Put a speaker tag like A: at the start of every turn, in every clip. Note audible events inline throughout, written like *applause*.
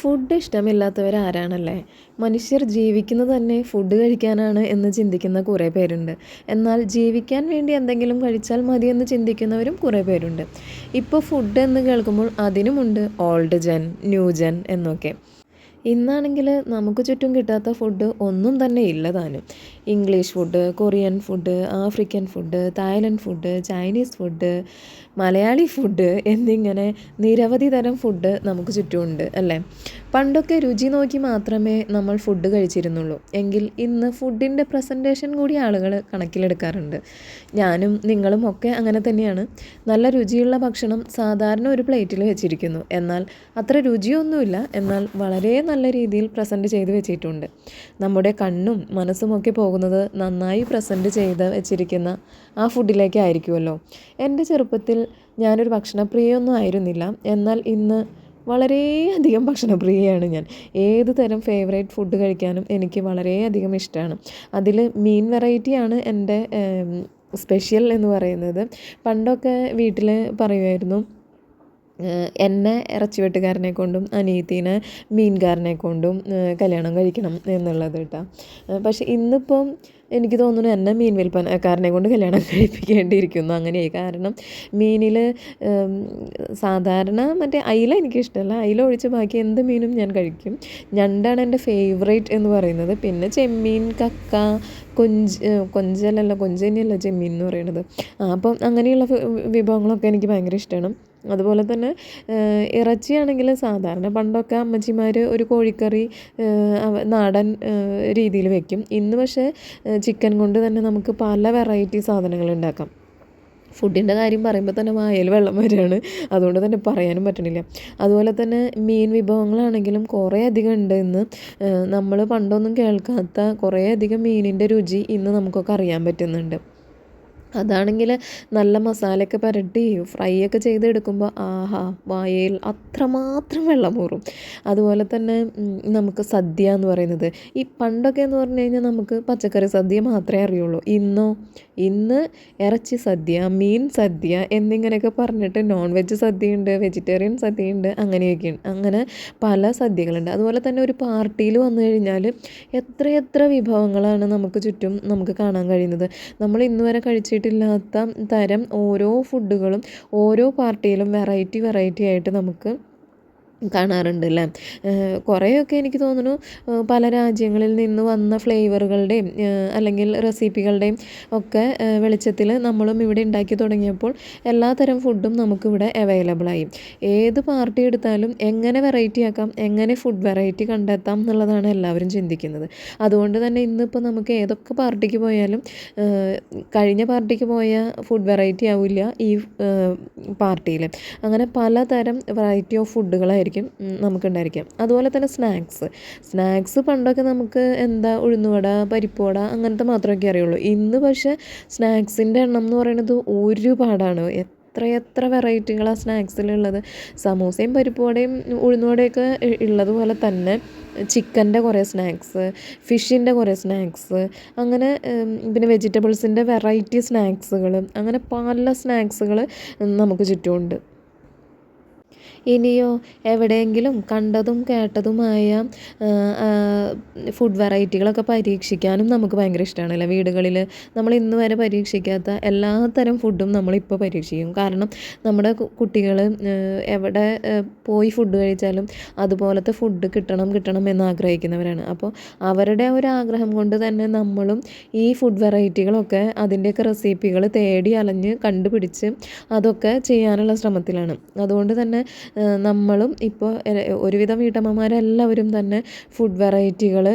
A: Food ഇഷ്ടമില്ലാത്തവരാരാണല്ലേ? മനുഷ്യർ ജീവിക്കുന്നത് തന്നെ ഫുഡ് കഴിക്കാനാണ് എന്ന് ചിന്തിക്കുന്ന കുറേ പേരുണ്ട്. എന്നാൽ ജീവിക്കാൻ വേണ്ടി എന്തെങ്കിലും കഴിച്ചാൽ മതി എന്ന് ചിന്തിക്കുന്നവരും കുറേ പേരുണ്ട്. ഇപ്പോൾ ഫുഡ് എന്ന് കേൾക്കുമ്പോൾ അതിനുമുണ്ട് ഓൾഡ് ജെൻ ന്യൂ ജെൻ എന്നൊക്കെ. ഇന്നാണെങ്കിൽ നമുക്ക് ചുറ്റും കിട്ടാത്ത ഫുഡ് ഒന്നും തന്നെ ഇല്ല താനും. English food Korean food African food Thailand food Chinese food Malayali food എന്നിങ്ങനെ നിരവധി തരം ഫുഡ് നമുക്ക് ചുറ്റുമുണ്ട് അല്ലേ? പണ്ടൊക്കെ രുചി നോക്കി മാത്രമേ നമ്മൾ ഫുഡ് കഴിച്ചിരുന്നുള്ളൂ. എങ്കിൽ ഇന്ന് ഫുഡിന്റെ പ്രസന്റേഷൻ കൂടി ആളുകൾ കണക്കിലെടുക്കാറുണ്ട്. ഞാനും നിങ്ങളും ഒക്കെ അങ്ങനെ തന്നെയാണ്. നല്ല രുചിയുള്ള ഭക്ഷണം സാധാരണ ഒരു പ്ലേറ്റിൽ വെച്ചിരിക്കുന്നു. എന്നാൽ അത്ര രുചിയൊന്നുമില്ല. എന്നാൽ വളരെ നല്ല രീതിയിൽ പ്രസന്റ് ചെയ്ത് വെച്ചിട്ടുണ്ട്. നമ്മുടെ കണ്ണും മനസ്സുമൊക്കെ പോകുന്നത് നന്നായി പ്രസന്റ് ചെയ്ത് വെച്ചിരിക്കുന്ന ആ ഫുഡിലേക്കായിരിക്കുമല്ലോ എന്റെ ചെറുപ്പത്തിൽ ഞാനൊരു ഭക്ഷണപ്രിയൊന്നും ആയിരുന്നില്ല. എന്നാൽ ഇന്ന് വളരെയധികം ഭക്ഷണപ്രിയയാണ് ഞാൻ. ഏത് തരം ഫേവറേറ്റ് ഫുഡ് കഴിക്കാനും എനിക്ക് വളരെയധികം ഇഷ്ടമാണ്. അതിൽ മീൻ വെറൈറ്റിയാണ് എന്റെ സ്പെഷ്യൽ എന്ന് പറയുന്നത്. പണ്ടൊക്കെ വീട്ടിൽ പറയുമായിരുന്നു എന്നെ ഇറച്ചി വെട്ടുകാരനെ കൊണ്ടും അനിയത്തീനെ മീൻകാരനെ കൊണ്ടും കല്യാണം കഴിക്കണം എന്നുള്ളത് കേട്ടോ പക്ഷെ ഇന്നിപ്പം എനിക്ക് തോന്നുന്നു എന്നെ മീൻ വിൽപ്പനക്കാരനെ കൊണ്ട് കല്യാണം *laughs* കഴിപ്പിക്കേണ്ടിയിരിക്കുന്നു അങ്ങനെയായി കാരണം മീനിൽ സാധാരണ മറ്റേ അയില എനിക്കിഷ്ടമല്ല അയില ഒഴിച്ച് ബാക്കി എന്ത് മീനും ഞാൻ കഴിക്കും. ഞണ്ടാണ് എന്റെ ഫേവറേറ്റ് എന്ന് പറയുന്നത്. പിന്നെ ചെമ്മീൻ കക്ക കൊഞ്ച് കൊഞ്ചലല്ല കൊഞ്ചന്നെയല്ല ചെമ്മീൻ എന്ന് പറയുന്നത്. അപ്പം അങ്ങനെയുള്ള വിഭവങ്ങളൊക്കെ എനിക്ക് ഭയങ്കര ഇഷ്ടമാണ്. അതുപോലെ തന്നെ ഇറച്ചിയാണെങ്കിൽ സാധാരണ പണ്ടൊക്കെ അമ്മച്ചിമാർ ഒരു കോഴിക്കറി നാടൻ രീതിയിൽ വെക്കും. ഇന്ന് പക്ഷേ ചിക്കൻ കൊണ്ട് തന്നെ നമുക്ക് പല വെറൈറ്റി സാധനങ്ങൾ ഉണ്ടാക്കാം. ഫുഡിന്റെ കാര്യം പറയുമ്പോൾ തന്നെ വായൽ വെള്ളം വരികയാണ് അതുകൊണ്ട് തന്നെ പറയാനും പറ്റണില്ല. അതുപോലെ തന്നെ മീൻ വിഭവങ്ങളാണെങ്കിലും കുറേ അധികം ഉണ്ട് ഇന്ന്. നമ്മൾ പണ്ടൊന്നും കേൾക്കാത്ത കുറേ അധികം മീനിന്റെ രുചി ഇന്ന് നമുക്കൊക്കെ അറിയാൻ പറ്റുന്നുണ്ട്. അതാണെങ്കിൽ നല്ല മസാലയൊക്കെ പരട്ടി ഫ്രൈ ഒക്കെ ചെയ്തെടുക്കുമ്പോൾ ആഹാ വായയിൽ അത്രമാത്രം വെള്ളമൂറും അതുപോലെ തന്നെ നമുക്ക് സദ്യ എന്ന് പറയുന്നത്. ഈ പണ്ടൊക്കെ എന്ന് പറഞ്ഞു കഴിഞ്ഞാൽ നമുക്ക് പച്ചക്കറി സദ്യ മാത്രമേ അറിയുള്ളൂ. ഇന്നോ ഇന്ന് ഇറച്ചി സദ്യ മീൻ സദ്യ എന്നിങ്ങനെയൊക്കെ പറഞ്ഞിട്ട് നോൺ വെജ് സദ്യയുണ്ട് വെജിറ്റേറിയൻ സദ്യയുണ്ട് അങ്ങനെയൊക്കെയുണ്ട് അങ്ങനെ പല സദ്യകളുണ്ട്. അതുപോലെ തന്നെ ഒരു പാർട്ടിയിൽ വന്നു കഴിഞ്ഞാൽ എത്രയെത്ര വിഭവങ്ങളാണ് നമുക്ക് ചുറ്റും നമുക്ക് കാണാൻ കഴിയുന്നത്. നമ്മൾ ഇന്ന് വരെ കഴിച്ചിട്ട് കണ്ടിട്ടില്ലാത്ത തരം ഓരോ ഫുഡുകളും ഓരോ പാർട്ടിയിലും വെറൈറ്റി വെറൈറ്റി ആയിട്ട് നമുക്ക് കാണാറുണ്ട് അല്ലേ കുറേയൊക്കെ എനിക്ക് തോന്നുന്നു പല രാജ്യങ്ങളിൽ നിന്ന് വന്ന ഫ്ലേവറുകളുടെയും അല്ലെങ്കിൽ റെസിപ്പികളുടെയും ഒക്കെ വെളിച്ചത്തിൽ നമ്മളും ഇവിടെ ഉണ്ടാക്കി തുടങ്ങിയപ്പോൾ എല്ലാത്തരം തരം ഫുഡും നമുക്കിവിടെ അവൈലബിളായി ഏത് പാർട്ടി എടുത്താലും എങ്ങനെ വെറൈറ്റി ആക്കാം എങ്ങനെ ഫുഡ് വെറൈറ്റി കണ്ടെത്താം എന്നുള്ളതാണ് എല്ലാവരും ചിന്തിക്കുന്നത്. അതുകൊണ്ട് തന്നെ ഇന്നിപ്പോൾ നമുക്ക് ഏതൊക്കെ പാർട്ടിക്ക് പോയാലും കഴിഞ്ഞ പാർട്ടിക്ക് പോയ ഫുഡ് വെറൈറ്റി ആവില്ല ഈ പാർട്ടിയിൽ. അങ്ങനെ പലതരം വെറൈറ്റി ഓഫ് ഫുഡുകളായിരിക്കും ആയിരിക്കും നമുക്കുണ്ടായിരിക്കാം. അതുപോലെ തന്നെ സ്നാക്സ്. സ്നാക്സ് പണ്ടൊക്കെ നമുക്ക് എന്താ ഉഴുന്നുവട പരിപ്പുവട അങ്ങനത്തെ മാത്രമൊക്കെ അറിയുള്ളൂ. ഇന്ന് പക്ഷേ സ്നാക്സിന്റെ എണ്ണം എന്ന് പറയുന്നത് ഒരുപാടാണ്. എത്രയെത്ര വെറൈറ്റികളാണ് സ്നാക്സിലുള്ളത്. സമൂസയും പരിപ്പുവടയും ഉഴുന്നുവടയൊക്കെ ഉള്ളതുപോലെ തന്നെ ചിക്കന്റെ കുറേ സ്നാക്സ് ഫിഷിന്റെ കുറേ സ്നാക്സ് അങ്ങനെ പിന്നെ വെജിറ്റബിൾസിന്റെ വെറൈറ്റി സ്നാക്സുകൾ അങ്ങനെ പല സ്നാക്സുകൾ നമുക്ക് ചുറ്റുമുണ്ട്. ഇനിയോ എവിടെയെങ്കിലും കണ്ടതും കേട്ടതുമായ ഫുഡ് വെറൈറ്റികളൊക്കെ പരീക്ഷിക്കാനും നമുക്ക് ഭയങ്കര ഇഷ്ടമാണല്ലോ? വീടുകളിൽ നമ്മൾ ഇന്ന് വരെ പരീക്ഷിക്കാത്ത എല്ലാ തരം ഫുഡും നമ്മളിപ്പോൾ പരീക്ഷിക്കും. കാരണം നമ്മുടെ കുട്ടികൾ എവിടെ പോയി ഫുഡ് കഴിച്ചാലും അതുപോലത്തെ ഫുഡ് കിട്ടണം കിട്ടണം എന്ന് ആഗ്രഹിക്കുന്നവരാണ്. അപ്പോൾ അവരുടെ ഒരു ആഗ്രഹം കൊണ്ട് തന്നെ നമ്മളും ഈ ഫുഡ് വെറൈറ്റികളൊക്കെ അതിന്റെയൊക്കെ റെസിപ്പികൾ തേടി അലഞ്ഞ് കണ്ടുപിടിച്ച് അതൊക്കെ ചെയ്യാനുള്ള ശ്രമത്തിലാണ്. അതുകൊണ്ട് തന്നെ നമ്മളും ഇപ്പോൾ ഒരുവിധം വീട്ടമ്മമാരെല്ലാവരും തന്നെ ഫുഡ് വെറൈറ്റികൾ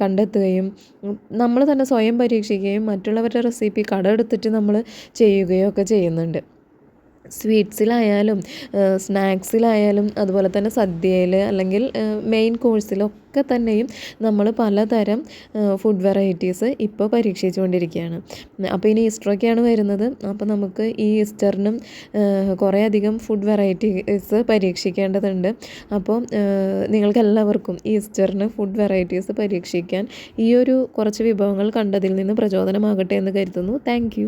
A: കണ്ടെത്തുകയും നമ്മൾ തന്നെ സ്വയം പരീക്ഷിക്കുകയും മറ്റുള്ളവരുടെ റെസിപ്പി കടമെടുത്തിട്ട് നമ്മൾ ചെയ്യുകയോ ഒക്കെ ചെയ്യുന്നുണ്ട്. സ്വീറ്റ്സിലായാലും സ്നാക്സിലായാലും അതുപോലെ തന്നെ സദ്യയിൽ അല്ലെങ്കിൽ മെയിൻ കോഴ്സിലൊക്കെ തന്നെയും നമ്മൾ പലതരം ഫുഡ് വെറൈറ്റീസ് ഇപ്പോൾ പരീക്ഷിച്ചുകൊണ്ടിരിക്കുകയാണ് അപ്പോൾ ഇനി ഈസ്റ്ററൊക്കെയാണ് വരുന്നത്. അപ്പോൾ നമുക്ക് ഈ ഈസ്റ്ററിനും കുറേ അധികം ഫുഡ് വെറൈറ്റീസ് പരീക്ഷിക്കേണ്ടതുണ്ട്. അപ്പോൾ നിങ്ങൾക്കെല്ലാവർക്കും ഈസ്റ്ററിന് ഫുഡ് വെറൈറ്റീസ് പരീക്ഷിക്കാൻ ഈ ഒരു കുറച്ച് വിഭവങ്ങൾ കണ്ടതിൽ നിന്ന് പ്രചോദനമാകട്ടെ എന്ന് കരുതുന്നു. താങ്ക്